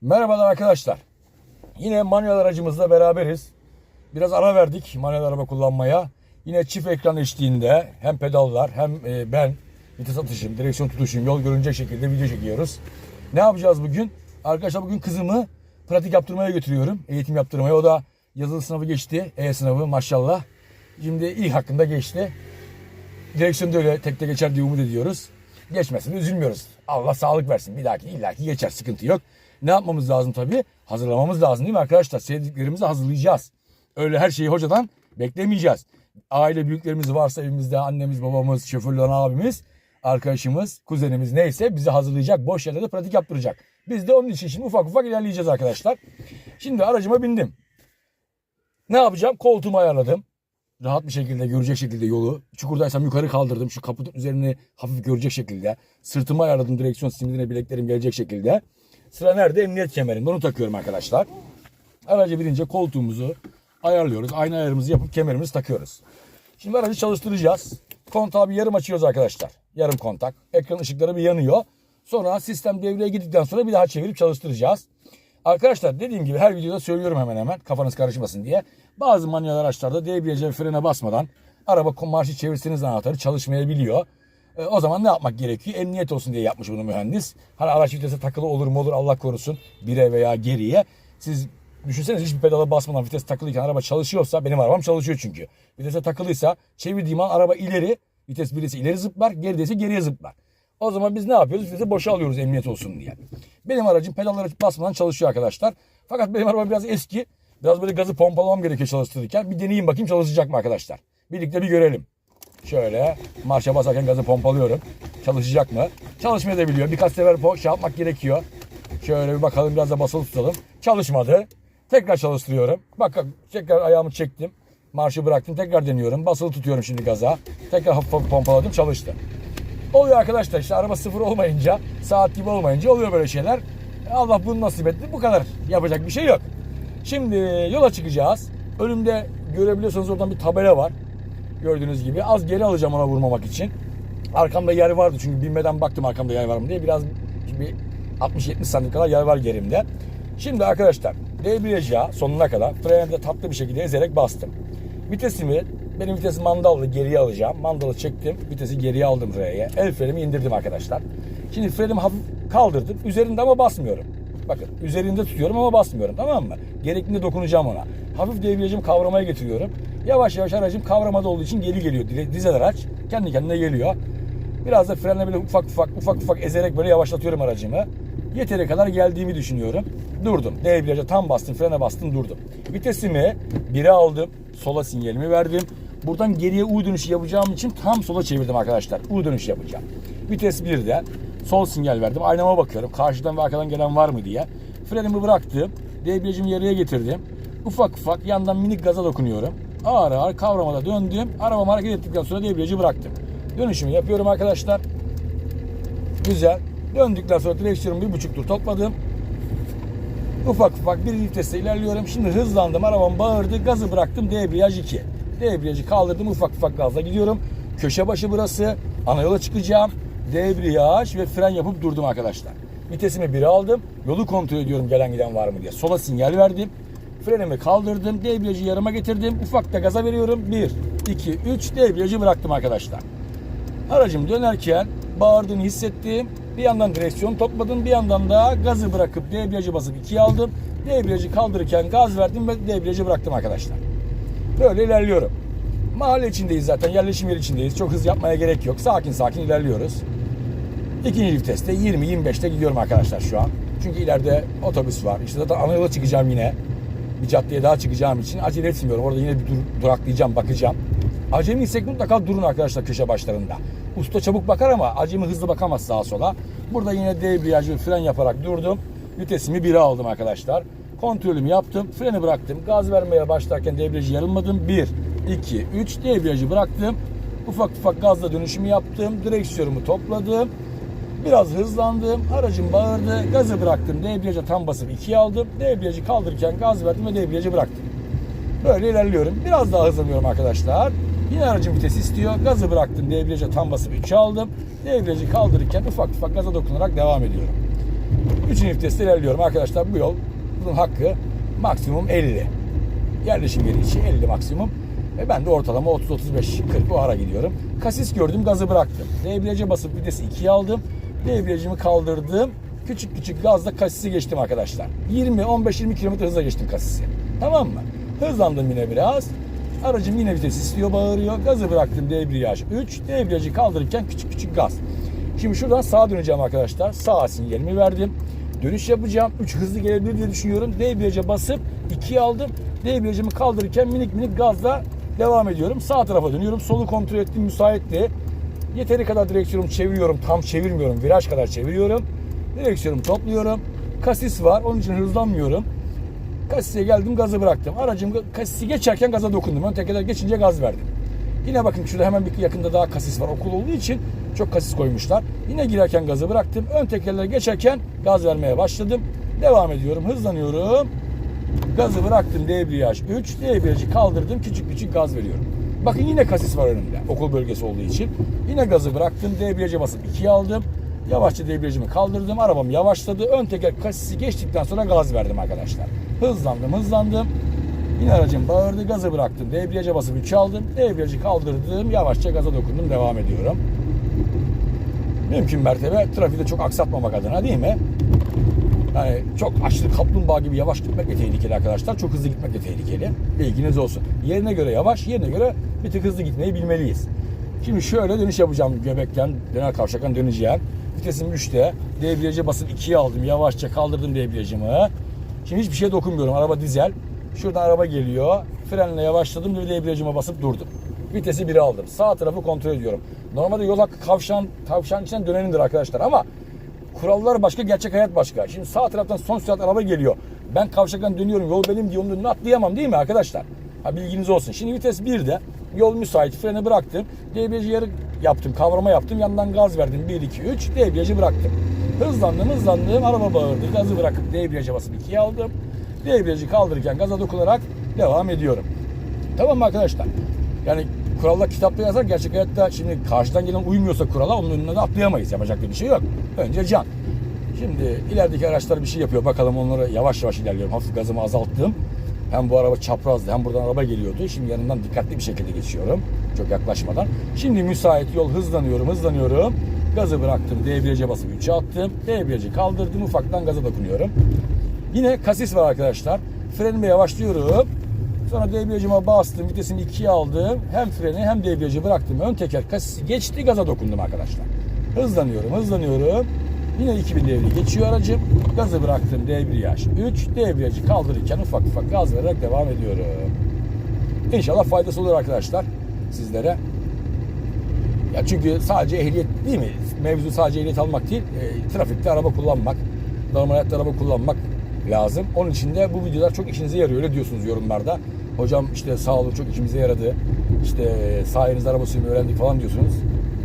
Merhabalar arkadaşlar. Yine manuel aracımızla beraberiz. Biraz ara verdik manuel araba kullanmaya. Yine çift ekran eşliğinde hem pedallar hem e, ben vites atışım, direksiyon tutuşum, yol görünecek şekilde video çekiyoruz. Ne yapacağız bugün? Arkadaşlar bugün kızımı pratik yaptırmaya götürüyorum. Eğitim yaptırmaya. O da yazılı sınavı geçti. E sınavı maşallah. Şimdi ilk hakkında geçti. Direksiyonda öyle tekte geçer diye umut ediyoruz. Geçmesin üzülmüyoruz. Allah sağlık versin. Bir dahaki illaki geçer sıkıntı yok. Ne yapmamız lazım tabii? Hazırlamamız lazım değil mi arkadaşlar? Sevdiklerimizi hazırlayacağız. Öyle her şeyi hocadan beklemeyeceğiz. Aile büyüklerimiz varsa evimizde annemiz, babamız, şoförler abimiz, arkadaşımız, kuzenimiz neyse bizi hazırlayacak. Boş yerlerde pratik yaptıracak. Biz de onun için şimdi ufak ufak ilerleyeceğiz arkadaşlar. Şimdi aracıma bindim. Ne yapacağım? Koltuğumu ayarladım rahat bir şekilde görecek şekilde yolu. Çukurdaysam yukarı kaldırdım. Şu kaputun üzerini hafif görecek şekilde. Sırtımı ayarladım direksiyon simidine bileklerim gelecek şekilde. Sıra nerede? Emniyet kemerinde. Onu takıyorum arkadaşlar. Araca binince koltuğumuzu ayarlıyoruz. Aynı ayarımızı yapıp kemerimizi takıyoruz. Şimdi aracı çalıştıracağız. Kontağı bir yarım açıyoruz arkadaşlar. Yarım kontak. Ekran ışıkları bir yanıyor. Sonra sistem devreye gittikten sonra bir daha çevirip çalıştıracağız. Arkadaşlar dediğim gibi her videoda söylüyorum hemen hemen kafanız karışmasın diye. Bazı manuel araçlarda ve frene basmadan araba marşı çevirseniz anahtarı çalışmayabiliyor. E, o zaman ne yapmak gerekiyor? Emniyet olsun diye yapmış bunu mühendis. Hani araç vitese takılı olur mu olur Allah korusun bire veya geriye. Siz düşünsenize hiçbir pedala basmadan vites takılıyken araba çalışıyorsa benim arabam çalışıyor çünkü. Vitese takılıysa çevirdiğim an araba ileri vites birisi ileri zıplar gerideyse geriye zıplar. O zaman biz ne yapıyoruz? Vitesi boşa alıyoruz emniyet olsun diye. Benim aracım pedallara basmadan çalışıyor arkadaşlar. Fakat benim araba biraz eski. Biraz böyle gazı pompalamam gerekiyor çalıştırırken. Bir deneyeyim bakayım çalışacak mı arkadaşlar. Birlikte bir görelim. Şöyle marşa basarken gazı pompalıyorum. Çalışacak mı? Çalışmayabiliyor. Birkaç sefer şey yapmak gerekiyor. Şöyle bir bakalım biraz da basılı tutalım. Çalışmadı. Tekrar çalıştırıyorum. Bak tekrar ayağımı çektim. Marşı bıraktım. Tekrar deniyorum. Basılı tutuyorum şimdi gaza. Tekrar hafif hafif pompaladım. Çalıştı. Oluyor arkadaşlar işte araba sıfır olmayınca, saat gibi olmayınca oluyor böyle şeyler. Allah bunu nasip etti. Bu kadar. Yapacak bir şey yok. Şimdi yola çıkacağız. Önümde görebiliyorsanız oradan bir tabela var. Gördüğünüz gibi. Az geri alacağım ona vurmamak için. Arkamda yer vardı çünkü binmeden baktım arkamda yer var mı diye. Biraz bir 60-70 santim kadar yer var gerimde. Şimdi arkadaşlar debriyaja sonuna kadar frene de tatlı bir şekilde ezerek bastım. Vitesimi benim vitesim mandallı geriye alacağım. Mandalı çektim. Vitesi geriye aldım R'ye. El frenimi indirdim arkadaşlar. Şimdi frenimi hafif kaldırdım. Üzerinde ama basmıyorum. Bakın üzerinde tutuyorum ama basmıyorum tamam mı? Gerektiğinde dokunacağım ona. Hafif debriyajımı kavramaya getiriyorum. Yavaş yavaş aracım kavramada olduğu için geri geliyor. Dizel araç kendi kendine geliyor. Biraz da frenle böyle ufak ufak ufak ufak ezerek böyle yavaşlatıyorum aracımı. Yeteri kadar geldiğimi düşünüyorum. Durdum. Debriyaja tam bastım, frene bastım, durdum. Vitesimi 1'e aldım. Sola sinyalimi verdim. Buradan geriye U dönüşü yapacağım için tam sola çevirdim arkadaşlar. U dönüşü yapacağım. Vites 1'de sol sinyal verdim. Aynama bakıyorum. Karşıdan ve arkadan gelen var mı diye. Frenimi bıraktım. Debriyajımı yarıya getirdim. Ufak ufak yandan minik gaza dokunuyorum. Ağır ağır kavramada döndüm. Arabamı hareket ettikten sonra debriyajı bıraktım. Dönüşümü yapıyorum arkadaşlar. Güzel. Döndükten sonra direksiyonu bir buçuk tur topladım. Ufak ufak bir viteste ilerliyorum. Şimdi hızlandım. Arabam bağırdı. Gazı bıraktım. Debriyaj 2. Debriyajı kaldırdım. Ufak ufak gazla gidiyorum. Köşe başı burası. Ana yola çıkacağım. Debriyaj ve fren yapıp durdum arkadaşlar. Vitesimi 1'e aldım. Yolu kontrol ediyorum gelen giden var mı diye. Sola sinyal verdim. Frenimi kaldırdım. Debriyajı yarıma getirdim. Ufak da gaza veriyorum. 1, 2, 3. Debriyajı bıraktım arkadaşlar. Aracım dönerken bağırdığını hissettim. Bir yandan direksiyon topladım. Bir yandan da gazı bırakıp debriyajı basıp ikiye aldım. Debriyajı kaldırırken gaz verdim ve debriyajı bıraktım arkadaşlar. Böyle ilerliyorum. Mahalle içindeyiz zaten. Yerleşim yeri içindeyiz. Çok hız yapmaya gerek yok. Sakin sakin ilerliyoruz. İkinci viteste 20-25'te gidiyorum arkadaşlar şu an. Çünkü ileride otobüs var. İşte zaten ana yola çıkacağım yine. Bir caddeye daha çıkacağım için acele etmiyorum. Orada yine bir dur, duraklayacağım, bakacağım. Acemiysek mutlaka durun arkadaşlar köşe başlarında. Usta çabuk bakar ama acemi hızlı bakamaz sağa sola. Burada yine debriyajı fren yaparak durdum. Vitesimi 1'e aldım arkadaşlar. Kontrolümü yaptım. Freni bıraktım. Gaz vermeye başlarken debriyajı yarılmadım. 1, 2, 3 debriyajı bıraktım. Ufak ufak gazla dönüşümü yaptım. Direksiyonumu topladım. Biraz hızlandım. Aracım bağırdı. Gazı bıraktım. Debriyaja tam basıp 2'ye aldım. Debriyajı kaldırırken gaz verdim ve debriyajı bıraktım. Böyle ilerliyorum. Biraz daha hızlanıyorum arkadaşlar. Yine aracım vites istiyor. Gazı bıraktım. Debriyaja tam basıp 3'e aldım. Debriyajı kaldırırken ufak ufak gaza dokunarak devam ediyorum. Üçüncü viteste ilerliyorum arkadaşlar. Bu yol bunun hakkı maksimum 50. Yerleşim yeri için 50 maksimum. Ve ben de ortalama 30-35-40 o ara gidiyorum. Kasis gördüm gazı bıraktım. Debriyaja basıp vitesi 2'ye aldım. Debriyajımı kaldırdım. Küçük küçük gazla kasisi geçtim arkadaşlar. 20-15-20 km hızla geçtim kasisi. Tamam mı? Hızlandım yine biraz. Aracım yine vites istiyor, bağırıyor. Gazı bıraktım debriyaj 3. Debriyajı kaldırırken küçük küçük gaz. Şimdi şuradan sağa döneceğim arkadaşlar. Sağa sinyalimi verdim. Dönüş yapacağım. 3 hızlı gelebilir diye düşünüyorum. Debriyaja basıp 2'ye aldım. Debriyajımı kaldırırken minik minik gazla devam ediyorum. Sağ tarafa dönüyorum. Solu kontrol ettim. Müsaitti. Yeteri kadar direksiyonumu çeviriyorum. Tam çevirmiyorum. Viraj kadar çeviriyorum. Direksiyonumu topluyorum. Kasis var. Onun için hızlanmıyorum. Kasise geldim gazı bıraktım. Aracım kasisi geçerken gaza dokundum. Ön tekerler geçince gaz verdim. Yine bakın şurada hemen bir yakında daha kasis var. Okul olduğu için çok kasis koymuşlar. Yine girerken gazı bıraktım. Ön tekerleri geçerken gaz vermeye başladım. Devam ediyorum. Hızlanıyorum. Gazı bıraktım debriyaj 3. Debriyajı kaldırdım. Küçük küçük gaz veriyorum. Bakın yine kasis var önümde. Okul bölgesi olduğu için. Yine gazı bıraktım. Debriyaja basıp 2'ye aldım. Yavaşça debriyajımı kaldırdım. Arabam yavaşladı. Ön teker kasisi geçtikten sonra gaz verdim arkadaşlar. Hızlandım hızlandım. Yine aracım bağırdı. Gazı bıraktım. Debriyaja basıp 3'e aldım. Debriyajı kaldırdım. Yavaşça gaza dokundum. Devam ediyorum. Mümkün mertebe trafikte çok aksatmamak adına değil mi? Yani çok aşırı kaplumbağa gibi yavaş gitmek de tehlikeli arkadaşlar. Çok hızlı gitmek de tehlikeli. Bilginiz olsun. Yerine göre yavaş, yerine göre bir tık hızlı gitmeyi bilmeliyiz. Şimdi şöyle dönüş yapacağım göbekten, döner kavşaktan döneceğim. Vitesim 3'te. Debriyaja basıp 2'ye aldım. Yavaşça kaldırdım debriyajımı. Şimdi hiçbir şeye dokunmuyorum. Araba dizel. Şuradan araba geliyor. Frenle yavaşladım ve debriyajıma basıp durdum. Vitesi 1'e aldım. Sağ tarafı kontrol ediyorum. Normalde yol hakkı kavşağın, kavşağın içinden dönenindir arkadaşlar ama kurallar başka, gerçek hayat başka. Şimdi sağ taraftan son sürat araba geliyor. Ben kavşaktan dönüyorum. Yol benim diye onun atlayamam değil mi arkadaşlar? Ha bilginiz olsun. Şimdi vites 1'de. Yol müsait. Freni bıraktım. Debriyajı yarı yaptım. Kavrama yaptım. Yandan gaz verdim. 1, 2, 3. Debriyajı bıraktım. Hızlandım hızlandım. Araba bağırdı. Gazı bırakıp debriyaja basıp 2'ye aldım. Debriyajı kaldırırken gaza dokunarak devam ediyorum. Tamam mı arkadaşlar? Yani kurallar kitapta yazar. Gerçek hayatta şimdi karşıdan gelen uymuyorsa kurala onun önüne de atlayamayız. Yapacak bir şey yok. Önce can. Şimdi ilerideki araçlar bir şey yapıyor. Bakalım onları yavaş yavaş ilerliyorum. Hafif gazımı azalttım. Hem bu araba çaprazdı hem buradan araba geliyordu. Şimdi yanından dikkatli bir şekilde geçiyorum. Çok yaklaşmadan. Şimdi müsait yol hızlanıyorum hızlanıyorum. Gazı bıraktım. Debriyaja basıp 3'e attım. Debriyajı kaldırdım. Ufaktan gaza dokunuyorum. Yine kasis var arkadaşlar. Frenime yavaşlıyorum. Sonra debriyajıma bastım. Vitesini 2'ye aldım. Hem freni hem debriyajı bıraktım. Ön teker kasisi geçti. Gaza dokundum arkadaşlar. Hızlanıyorum hızlanıyorum. Yine 2000 devri geçiyor aracım. Gazı bıraktım debriyaj 3. Debriyajı kaldırırken ufak ufak gaz vererek devam ediyorum. İnşallah faydası olur arkadaşlar sizlere. Ya çünkü sadece ehliyet değil mi? Mevzu sadece ehliyet almak değil. E, trafikte araba kullanmak, normal hayatta araba kullanmak lazım. Onun için de bu videolar çok işinize yarıyor. Öyle diyorsunuz yorumlarda. Hocam işte sağ olun çok işimize yaradı. İşte sayenizde araba sürmeyi öğrendik falan diyorsunuz.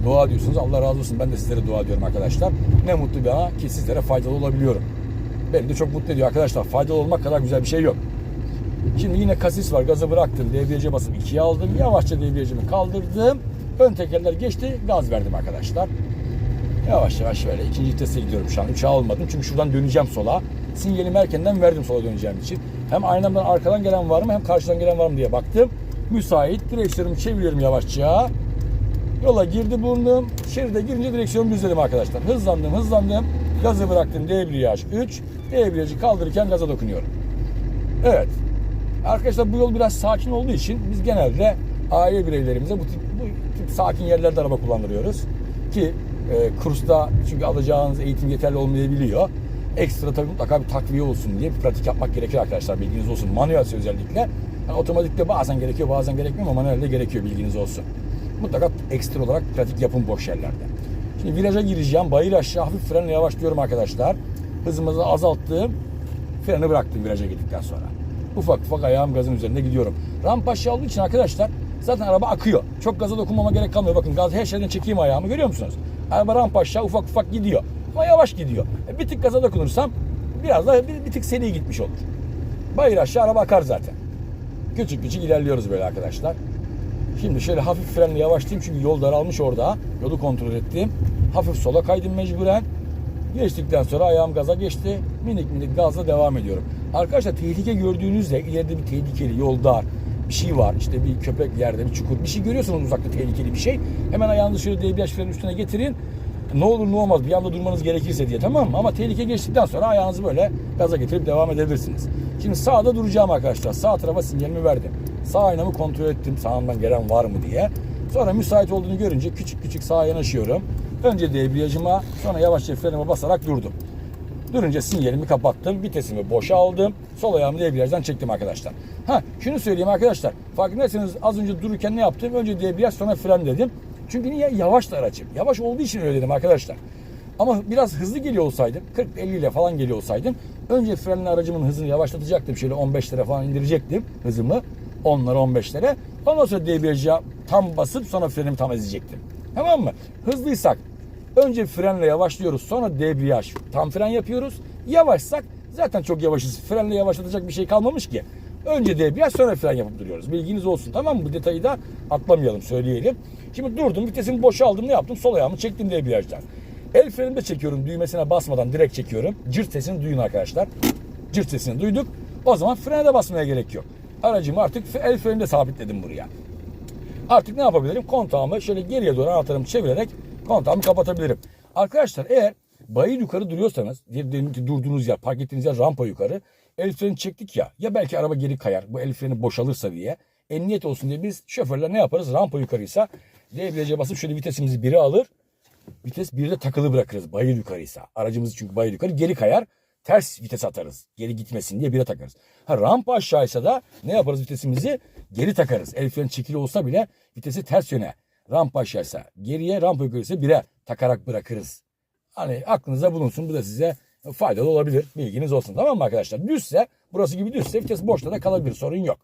Dua diyorsunuz. Allah razı olsun. Ben de sizlere dua ediyorum arkadaşlar. Ne mutlu bana ki sizlere faydalı olabiliyorum. Beni de çok mutlu ediyor arkadaşlar. Faydalı olmak kadar güzel bir şey yok. Şimdi yine kasis var. Gazı bıraktım. Debriyaja basıp ikiye aldım. Yavaşça debriyajımı kaldırdım. Ön tekerler geçti. Gaz verdim arkadaşlar. Yavaş yavaş şöyle ikinci vitese gidiyorum şu an. Üçe almadım çünkü şuradan döneceğim sola. Sinyalimi erkenden verdim sola döneceğim için. Hem aynamdan arkadan gelen var mı hem karşıdan gelen var mı diye baktım. Müsait. Direksiyonu çeviriyorum yavaşça. Yola girdi bulundum. Şeride girince direksiyonu düzledim arkadaşlar. Hızlandım hızlandım. Gazı bıraktım debriyaj 3. Debriyajı kaldırırken gaza dokunuyorum. Evet. Arkadaşlar bu yol biraz sakin olduğu için biz genelde aile bireylerimize bu tip, bu tip sakin yerlerde araba kullandırıyoruz. Ki e, kursta çünkü alacağınız eğitim yeterli olmayabiliyor. Ekstra tabii mutlaka bir takviye olsun diye bir pratik yapmak gerekir arkadaşlar bilginiz olsun. Manuelse özellikle. Yani otomatikte bazen gerekiyor bazen gerekmiyor ama manuelde gerekiyor bilginiz olsun. Mutlaka ekstra olarak pratik yapın boş yerlerde. Şimdi viraja gireceğim. Bayır aşağı hafif frenle yavaşlıyorum arkadaşlar. Hızımızı azalttım. Freni bıraktım viraja girdikten sonra. Ufak ufak ayağım gazın üzerinde gidiyorum. Rampa aşağı olduğu için arkadaşlar zaten araba akıyor. Çok gaza dokunmama gerek kalmıyor. Bakın gaz her şeyden çekeyim ayağımı görüyor musunuz? Araba rampa aşağı ufak ufak gidiyor. Ama yavaş gidiyor. E, bir tık gaza dokunursam biraz daha bir, bir tık seri gitmiş olur. Bayır aşağı araba akar zaten. Küçük küçük ilerliyoruz böyle arkadaşlar. Şimdi şöyle hafif frenle yavaşlayayım çünkü yol daralmış orada. Yolu kontrol ettim. Hafif sola kaydım mecburen. Geçtikten sonra ayağım gaza geçti. Minik minik gazla devam ediyorum. Arkadaşlar tehlike gördüğünüzde ileride bir tehlikeli yolda bir şey var. İşte bir köpek yerde bir çukur bir şey görüyorsanız uzakta tehlikeli bir şey. Hemen ayağınızı şöyle debriyaj frenin üstüne getirin. Ne olur ne olmaz bir anda durmanız gerekirse diye tamam mı? Ama tehlike geçtikten sonra ayağınızı böyle gaza getirip devam edebilirsiniz. Şimdi sağda duracağım arkadaşlar. Sağ tarafa sinyalimi verdim. Sağ aynamı kontrol ettim sağımdan gelen var mı diye. Sonra müsait olduğunu görünce küçük küçük sağa yanaşıyorum. Önce debriyajıma sonra yavaşça frenime basarak durdum. Durunca sinyalimi kapattım. Vitesimi boşa aldım. Sol ayağımı debriyajdan çektim arkadaşlar. Ha şunu söyleyeyim arkadaşlar. Farkındaysanız az önce dururken ne yaptım? Önce debriyaj sonra fren dedim. Çünkü niye? Yavaş da aracım. Yavaş olduğu için öyle dedim arkadaşlar. Ama biraz hızlı geliyor olsaydım, 40-50 ile falan geliyor olsaydım, önce frenle aracımın hızını yavaşlatacaktım. Şöyle 15 lira falan indirecektim hızımı. 10'lara 15'lere. Ondan sonra debriyaja tam basıp sonra frenimi tam ezecektim. Tamam mı? Hızlıysak önce frenle yavaşlıyoruz. Sonra debriyaj tam fren yapıyoruz. Yavaşsak zaten çok yavaşız. Frenle yavaşlatacak bir şey kalmamış ki. Önce debriyaj sonra fren yapıp duruyoruz. Bilginiz olsun tamam mı? Bu detayı da atlamayalım söyleyelim. Şimdi durdum vitesimi boşa aldım ne yaptım? Sol ayağımı çektim debriyajdan. El freninde çekiyorum düğmesine basmadan direkt çekiyorum. Cırt sesini duyun arkadaşlar. Cırt sesini duyduk. O zaman frene de basmaya gerek yok. Aracımı artık el freninde sabitledim buraya. Artık ne yapabilirim? Kontağımı şöyle geriye doğru anahtarımı çevirerek kontağımı kapatabilirim. Arkadaşlar eğer bayır yukarı duruyorsanız durduğunuz yer park ettiğiniz yer rampa yukarı el freni çektik ya ya belki araba geri kayar bu el freni boşalırsa diye emniyet olsun diye biz şoförler ne yaparız rampa yukarıysa debriyaja basıp şöyle vitesimizi biri alır vites birde takılı bırakırız bayır yukarıysa. Aracımız çünkü bayır yukarı geri kayar. Ters vites atarız. Geri gitmesin diye bire takarız. Ha rampa aşağıysa da ne yaparız vitesimizi? Geri takarız. El freni çekili olsa bile vitesi ters yöne. Rampa aşağıysa geriye rampa yukarıysa bire takarak bırakırız. Hani aklınıza bulunsun. Bu da size faydalı olabilir. Bilginiz olsun. Tamam mı arkadaşlar? Düzse burası gibi düzse vites boşta da kalabilir. Sorun yok.